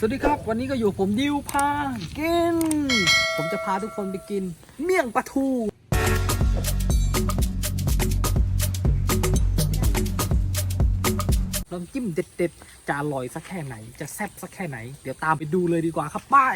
สวัสดีครับ วันนี้ก็อยู่ผมดิวพากิน ผมจะพาทุกคนไปกิน เมี่ยงปลาทู น้ำจิ้มเด็ดๆ จะอร่อยสักแค่ไหน จะแซ่บสักแค่ไหน เดี๋ยวตามไปดูเลยดีกว่าครับป้าย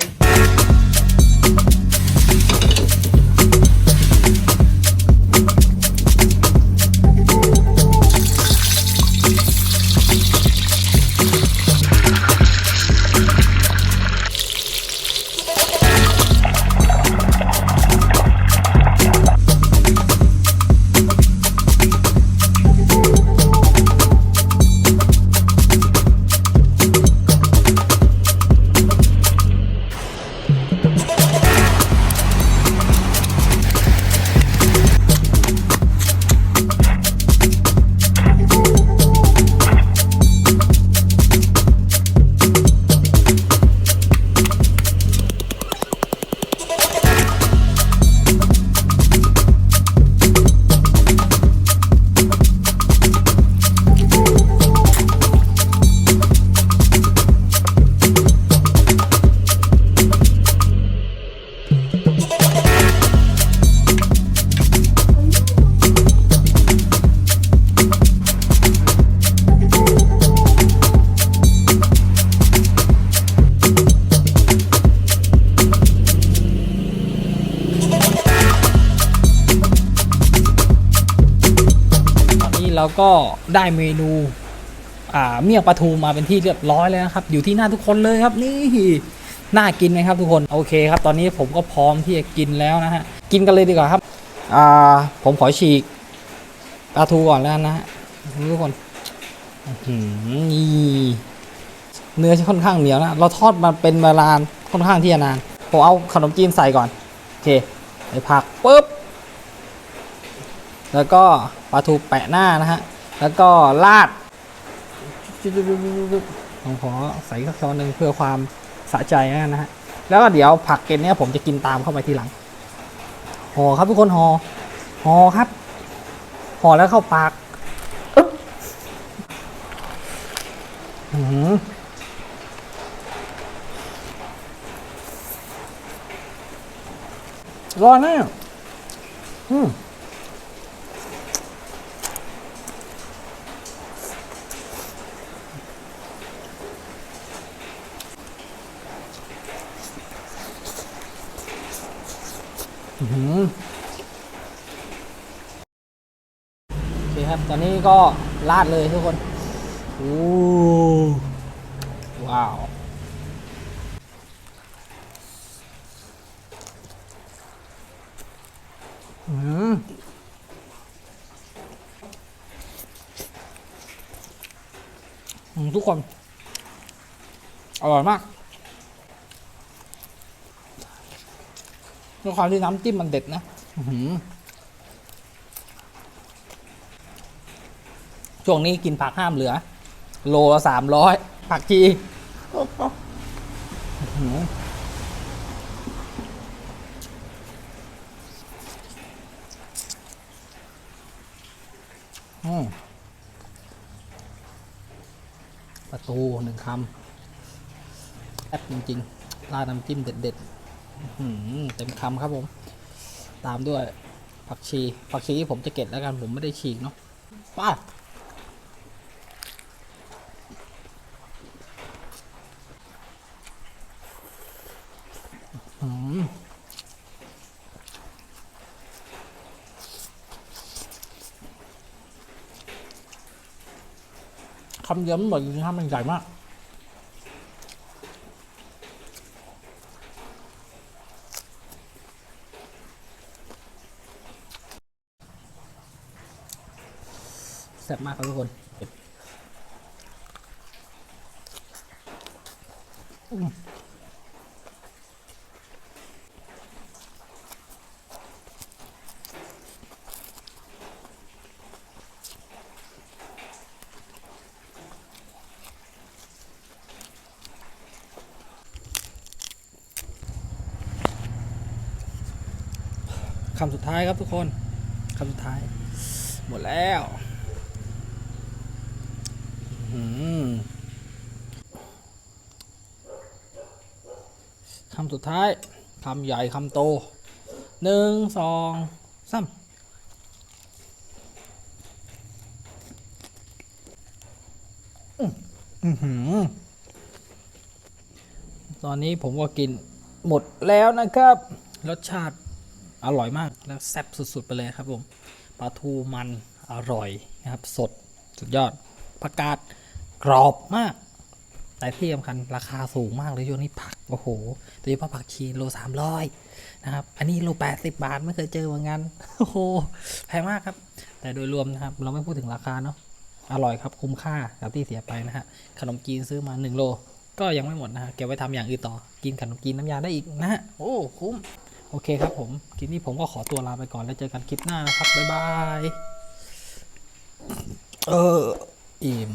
เราก็ได้เมนูอ่าเมี่ยงปลาทูมาเป็นที่เรียบร้อยแล้วนะครับ อยู่ที่หน้าทุกคนเลยครับนี่น่ากินไหมครับทุกคนโอเคครับ ตอนนี้ผมก็พร้อมที่จะกินแล้วนะฮะกินกันเลยดีกว่าครับอ่าผมขอฉีกปลาทูก่อนแล้วนะฮะทุกคนอื้อหือนี่เนื้อค่อนข้างเหนียวนะเราทอดมาเป็นเวลาค่อนข้างที่จะนานผมเอาขนมจีนใส่ก่อนโอเคใส่ผักปุ๊บแล้วก็ ปลาทูแปะหน้านะฮะ แล้วก็ราดผมขอใส่สักช้อนหนึ่งเพื่อความสะใจนะฮะ แล้วก็เดี๋ยวผักเกณฑ์เนี้ยผมจะกินตามเข้าไปทีหลัง ห่อครับทุกคนห่อ ห่อครับ ห่อแล้วเข้าปากอึ๊บอื้อร้อนนะอืม อื้อหือ โอเคครับ ตอนนี้ก็ราดเลยทุกคนโอ้ว้าว อืมอืมทุกคน อร่อยมาก ด้วยความที่น้ำจิ้มมันเด็ดนะช่วงนี้กินผักห้ามเหลือ โลละสามร้อยผักชีประตูหนึ่งคำแซ่บจริงๆราดน้ำจิ้มเด็ด ๆ เต็มคำครับผม ตามด้วย ผักชี ผักชีที่ผมจะเก็บแล้วกันผมไม่ได้ฉีกเนาะป้าคำเดียวมันหมดจริงๆครับมันใหญ่มาก ซ่บมากครับทุกคนคำสุดท้ายครับทุกคนคำสุดท้าย หมดแล้ว คำสุดท้าย คำใหญ่คำโตหนึ่งสองสามอื้ออื้อหือตอนนี้ผมก็กินหมดแล้วนะครับ รสชาติอร่อยมากแล้วแซ่บสุด ๆ ไปเลยครับผมปลาทูมันอร่อยนะครับ สดสุดยอดผักกาด กรอบมากแต่ที่สำคัญราคาสูงมากเลยช่วงนี้ผักโอ้โหโดยเฉพาะผักชีโลสามร้อยนะครับ อันนี้โลแปดสิบบาทไม่เคยเจอเหมือนกันโอ้โหแพงมากครับ แต่โดยรวมนะครับ เราไม่พูดถึงราคาเนาะอร่อยครับคุ้มค่ากับที่เสียไปนะฮะขนมจีนซื้อมา1โลก็ยังไม่หมดนะฮะเก็บไว้ทำอย่างอื่นต่อกินขนมจีนน้ำยาได้อีกนะฮะโอ้คุ้มโอเคครับผมคลิปนี้ผมก็ขอตัวลาไปก่อนแล้วเจอกันคลิปหน้านะครับบ๊ายบายเอออิ่ม